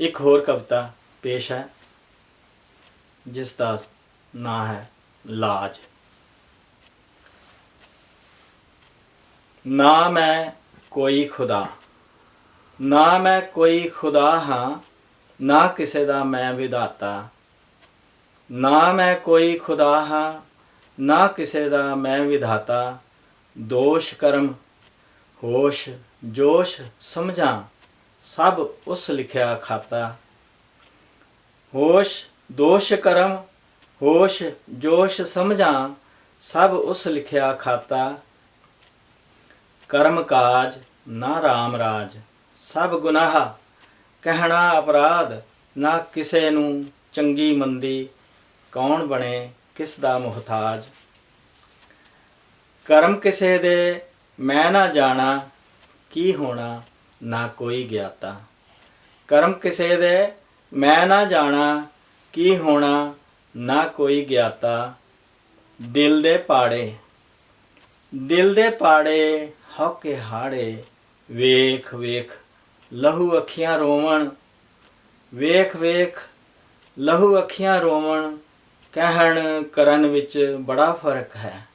ਇੱਕ ਹੋਰ ਕਵਿਤਾ ਪੇਸ਼ ਹੈ, ਜਿਸ ਦਾ ਨਾਂ ਹੈ ਲਾਜ। ਨਾ ਮੈਂ ਕੋਈ ਖੁਦਾ, ਨਾ ਮੈਂ ਕੋਈ ਖੁਦਾ ਹਾਂ, ਨਾ ਕਿਸੇ ਦਾ ਮੈਂ ਵਿਧਾਤਾ। ਨਾ ਮੈਂ ਕੋਈ ਖੁਦਾ ਹਾਂ, ਨਾ ਕਿਸੇ ਦਾ ਮੈਂ ਵਿਧਾਤਾ। ਦੋਸ਼ ਕਰਮ, ਹੋਸ਼ ਜੋਸ਼ ਸਮਝਾਂ ਸਭ ਉਸ ਲਿਖਿਆ ਖਾਤਾ। ਹੋਸ਼, ਦੋਸ਼ ਕਰਮ, ਹੋਸ਼, ਜੋਸ਼ ਸਮਝਾਂ, ਸਭ ਉਸ ਲਿਖਿਆ ਖਾਤਾ। ਕਰਮ ਕਾਜ, ਨਾ ਰਾਮ ਰਾਜ, ਸਭ ਗੁਨਾਹ, ਕਹਿਣਾ ਅਪਰਾਧ, ਨਾ ਕਿਸੇ ਨੂੰ ਚੰਗੀ ਮੰਦੀ, ਕੌਣ ਬਣੇ, ਕਿਸ ਦਾ ਮੁਹਤਾਜ। ਕਰਮ ਕਿਸੇ ਦੇ, ਮੈਂ ਨਾ ਜਾਣਾ, ਕੀ ਹੋਣਾ ਨਾ ਕੋਈ ਗਿਆਤਾ। ਕਰਮ ਕਿਸੇ ਦੇ, ਮੈਂ ਨਾ ਜਾਣਾ, ਕੀ ਹੋਣਾ, ਨਾ ਕੋਈ ਗਿਆਤਾ। ਦਿਲ ਦੇ ਪਾੜੇ, ਦਿਲ ਦੇ ਪਾੜੇ ਹੌਕੇ ਹਾੜੇ। ਵੇਖ ਵੇਖ, ਲਹੂ ਅੱਖੀਆਂ ਰੋਵਣ। ਵੇਖ ਵੇਖ, ਲਹੂ ਅੱਖੀਆਂ ਰੋਵਣ। ਕਹਿਣ ਕਰਨ ਵਿੱਚ ਬੜਾ ਫ਼ਰਕ ਹੈ।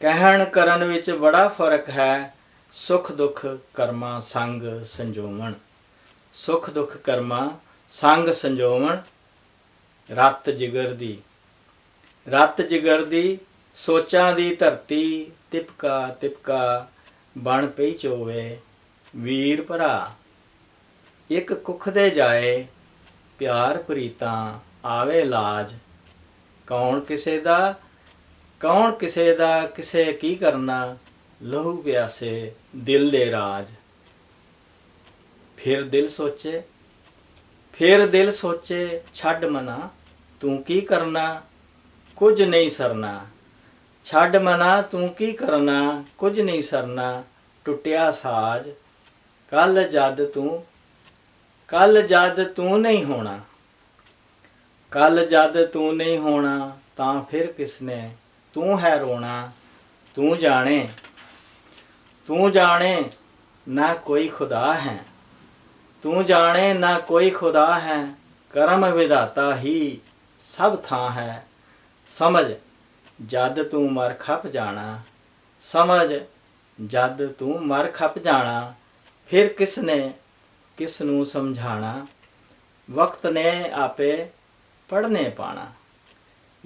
ਕਹਿਣ ਕਰਨ ਵਿੱਚ ਬੜਾ ਫ਼ਰਕ ਹੈ। ਸੁਖ ਦੁੱਖ ਕਰਮਾ ਸੰਗ ਸੰਜੋਵਣ। ਸੁਖ ਦੁੱਖ ਕਰਮਾ ਸੰਗ ਸੰਜੋਵਣ, ਰਤ ਜਿਗਰ ਦੀ। ਰਤ ਜਿਗਰ ਦੀ ਸੋਚਾਂ ਦੀ ਧਰਤੀ ਤਿਪਕਾ ਤਿਪਕਾ ਬਣ ਪਈ ਚੋਵੇ, ਵੀਰ ਭਰਾ। ਇੱਕ ਕੁੱਖ ਦੇ ਜਾਏ, ਪਿਆਰ ਪ੍ਰੀਤਾਂ ਆਵੇ ਲਾਜ। ਕੌਣ ਕਿਸੇ ਦਾ, ਕੌਣ ਕਿਸੇ ਦਾ, ਕਿਸੇ ਕੀ ਕਰਨਾ। ਲਹੂ ਪਿਆਸੇ ਦਿਲ ਦੇ ਰਾਜ ਫਿਰ ਦਿਲ ਸੋਚੇ ਫਿਰ ਦਿਲ ਸੋਚੇ ਛੱਡ ਮਨਾ ਤੂੰ ਕੀ ਕਰਨਾ ਕੁਝ ਨਹੀਂ ਸਰਨਾ ਛੱਡ ਮਨਾ ਤੂੰ ਕੀ ਕਰਨਾ ਕੁਝ ਨਹੀਂ ਸਰਨਾ ਟੁੱਟਿਆ ਸਾਜ ਕੱਲ ਜਦ ਤੂੰ ਕੱਲ ਜਦ ਤੂੰ ਨਹੀਂ ਹੋਣਾ ਕੱਲ ਜਦ ਤੂੰ ਨਹੀਂ ਹੋਣਾ ਤਾਂ ਫਿਰ ਕਿਸਨੇ ਤੂੰ ਹੈ ਰੋਣਾ ਤੂੰ ਜਾਣੇ ਤੂੰ ਜਾਣੇ ਨਾ ਕੋਈ ਖੁਦਾ ਹੈ। ਤੂੰ ਜਾਣੇ ਨਾ ਕੋਈ ਖੁਦਾ ਹੈ। ਕਰਮ ਵਿਦਾਤਾ ਹੀ ਸਭ ਥਾਂ ਹੈ। ਸਮਝ, ਜਦ ਤੂੰ ਮਰ ਖਪ ਜਾਣਾ। ਸਮਝ, ਜਦ ਤੂੰ ਮਰ ਖਪ ਜਾਣਾ। ਫਿਰ ਕਿਸ ਨੇ ਕਿਸ ਨੂੰ ਸਮਝਾਣਾ? ਵਕਤ ਨੇ ਆਪੇ ਪੜਨੇ ਪਾਣਾ।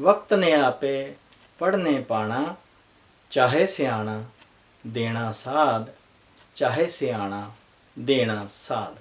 ਵਕਤ ਨੇ ਆਪੇ ਪੜਨੇ ਪਾਣਾ, ਚਾਹੇ ਸਿਆਣਾ। ਦੇਣਾ ਸਾਧ ਚਾਹੇ ਸਿਆਣਾ ਦੇਣਾ ਸਾਧ।